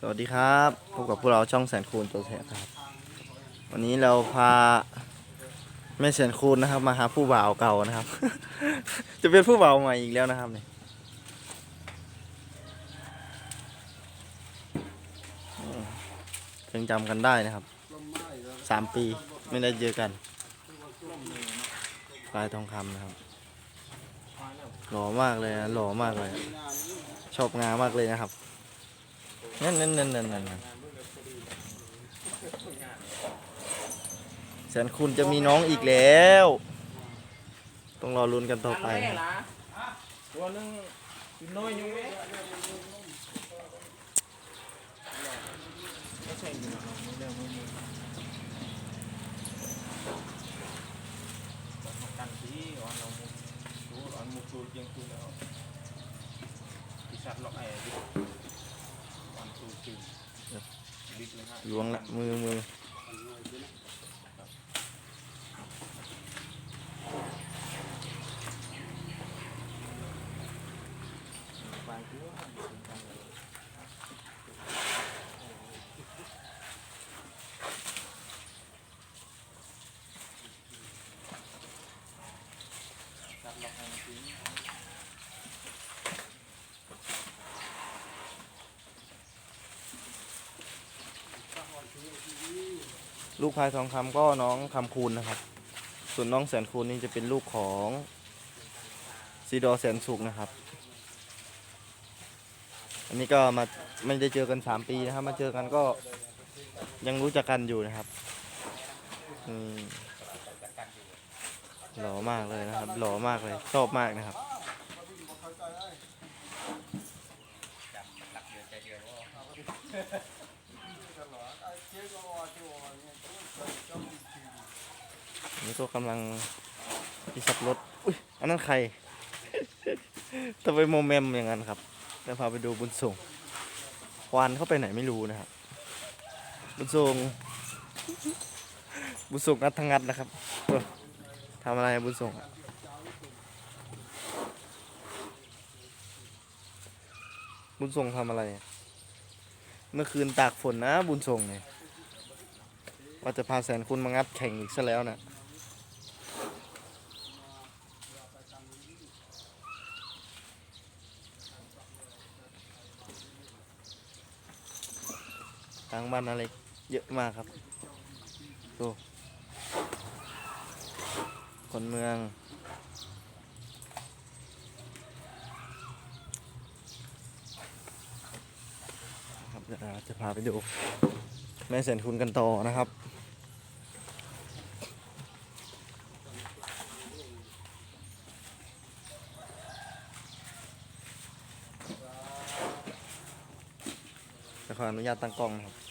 สวัสดีครับพบกับพวกเราช่องแสนคูณตัวแทนครับ วันนี้เราพาแม่แสนคูณนะครับ มาหาผู้บ่าวเก่านะครับ จะเป็นผู้บ่าวใหม่อีกแล้วนะครับเนี่ยยังจำกันได้นะครับสามปีไม่ได้เจอกันปลายทองคำนะครับ หล่อมากเลยนะหล่อมากเลย ชอบงามากเลยนะครับ นั่นนั่นนั่นนั่นนั่นนั่นแสนคุณจะมีน้องอีกแล้ว ต้องรอลุ้นกันต่อไปนะตัวนึงกินน้อยอยู่เว้ยไม่ใช่หรอกไม่เรื่องไม่มีต้องกันที่วันมุกดูอันมุกดูเจียงคุณแล้วพิชัดล็อกไอ้ดิวันตูจืดดิบเล้วงละมือมือ ไปตัวชัดล็อกไอ้จริง ลูกพายทองคำก็น้องคำคูณนะครับ ส่วนน้องแสนคูณนี่จะเป็นลูกของซีดอแสนสุกนะครับ อันนี้ก็มาไม่ได้เจอกันสามปีนะครับ มาเจอกันก็ยังรู้จักกันอยู่นะครับอืมหล่อมากเลยนะครับ หล่อมากเลย ชอบมากนะครับ นี่ก็กำลังที่ขับรถอุ้ยอันนั้นใครทำไมโมเมมอย่างนั้นครับเดี๋ยวพาไปดูบุญส่งควานเข้าไปไหนไม่รู้นะครับ บุญส่งบุญส่งงัดทังงัดนะครับทำอะไรบุญส่งบุญส่งทำอะไร เมื่อคืนตากฝนนะบุญส่งเนี่ยว่าจะพาแสนคุณมางัดแข่งอีกซะแล้วนะทางบ้านอะไรเยอะมากครับดูคนเมือง ครับเดี๋ยวจะพาไปดู แม่แสนคุณกันต่อนะครับจะขออนุญาตตั้งกล้องนะครับ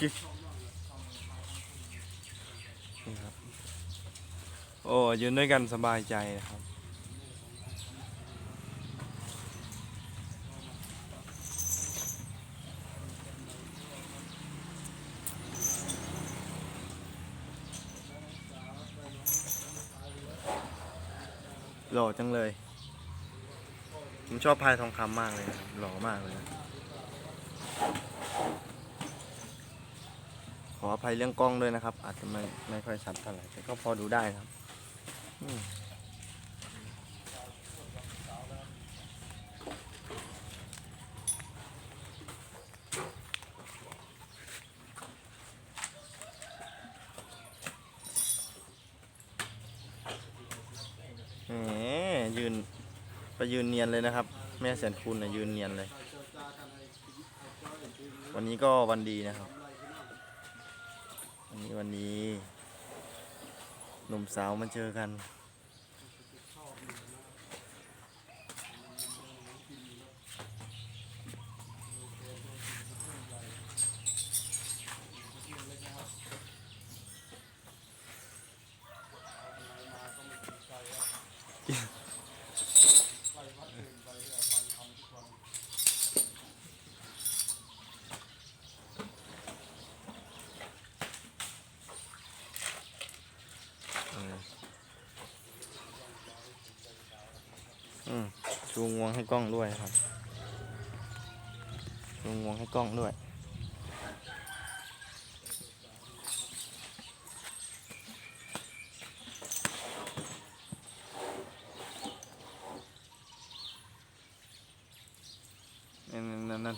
นี่ครับ โอ้ยืนด้วยกันสบายใจนะครับ หล่อจังเลย ผมชอบพายทองคำมากเลยนะหล่อมากเลยนะ ขออภัยเรื่องกล้องด้วยนะครับ อาจจะไม่ไม่ค่อยชัดเท่าไหร่แต่ก็พอดูได้ครับแหมยืนไปยืนเนียนเลยนะครับ แม่แสนคุณนะยืนเนียนเลย วันนี้ก็วันดีนะครับ นี้วันนี้หนุ่มสาวมาเจอกันอืม ชูงวงให้กล้องด้วยครับ ชูงวงให้กล้องด้วย นั่นนั่นนั่น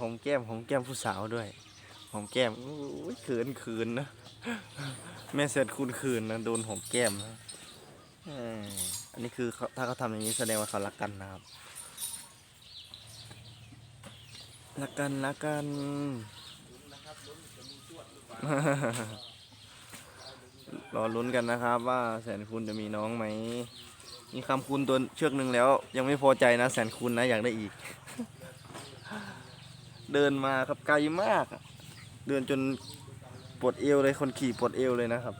หอมแก้มหอมแก้มผู้สาวด้วยหอมแก้มอุ้ยเขินเขินนะแม่เสร็จคุณคืนนะโดนหอมแก้มนะอันนี้คือเขาถ้าเขาทำอย่างนี้แสดงว่าเขารักกันนะครับรักกันรักกันรอลุ้นกันนะครับ ว่าแสนคุณจะมีน้องไหมมีคำคุณตัวเชือกหนึ่งแล้ว ยังไม่พอใจนะ แสนคุณนะอยากได้อีก เดินมาครับไกลมาก เดินจนปวดเอวเลยคนขี่ปวดเอวเลยนะครับ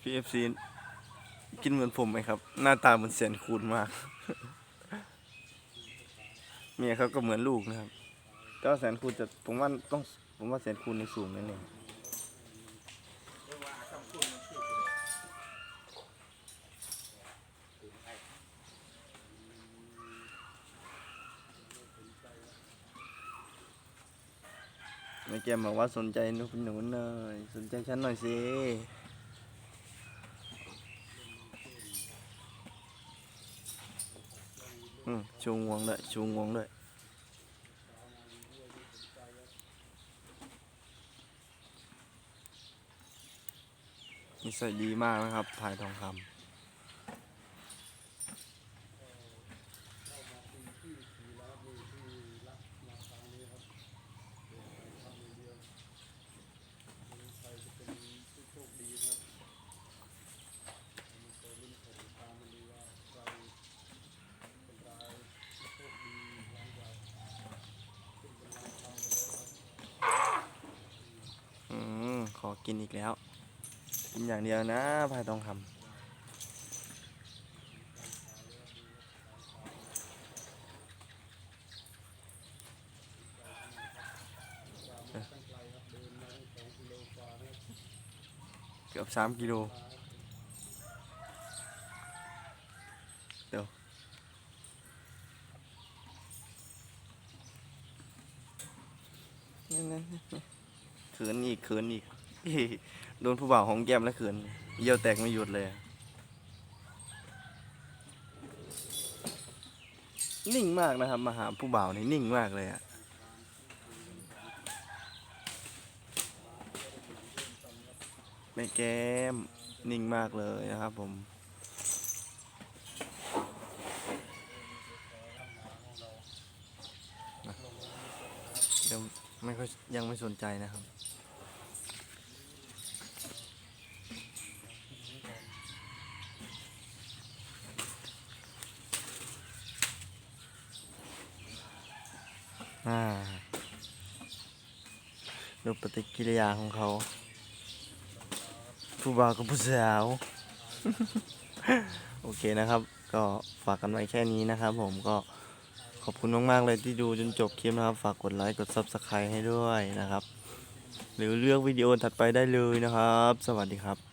พีเอฟซีกินเหมือนผมไหมครับ หน้าตาเหมือนแสนคูณมาก เมียเขาก็เหมือนลูกนะครับ ก็แสนคูณจะผมว่าต้องผมว่าแสนคูณในสูงนั่นเองแม่แกมบอกว่าสนใจหนุหนูหน่อยสนใจฉันหน่อยสิ อืมชูงวงด้วยชูงวงด้วยนิสัยดีมากนะครับพายทองคำ กินอีกแล้ว กินอย่างเดียวนะพายทองคำเกือบสามกิโลเดี๋ยวนั่นนั่นนั่นเขินอีกเขินอีก โดนผู้บ่าวของแก้มแล้วเขินเยี่ยวแตกไม่หยุดเลย นิ่งมากนะครับมาหาผู้บ่าวนี่นิ่งมากเลยอะแม่แก้มนิ่งมากเลยนะครับผมยังไม่ค่อยยังไม่สนใจนะครับ ปฏิกิริยาของเขา ผู้บ่าวกับผู้สาว โอเคนะครับ ก็ฝากกันไว้แค่นี้นะครับผมก็ขอบคุณมาก ๆ เลยที่ดูจนจบคลิปนะครับ ฝากกดไลค์กด Subscribe ให้ด้วยนะครับ หรือเลือกวิดีโอถัดไปได้เลยนะครับ สวัสดีครับ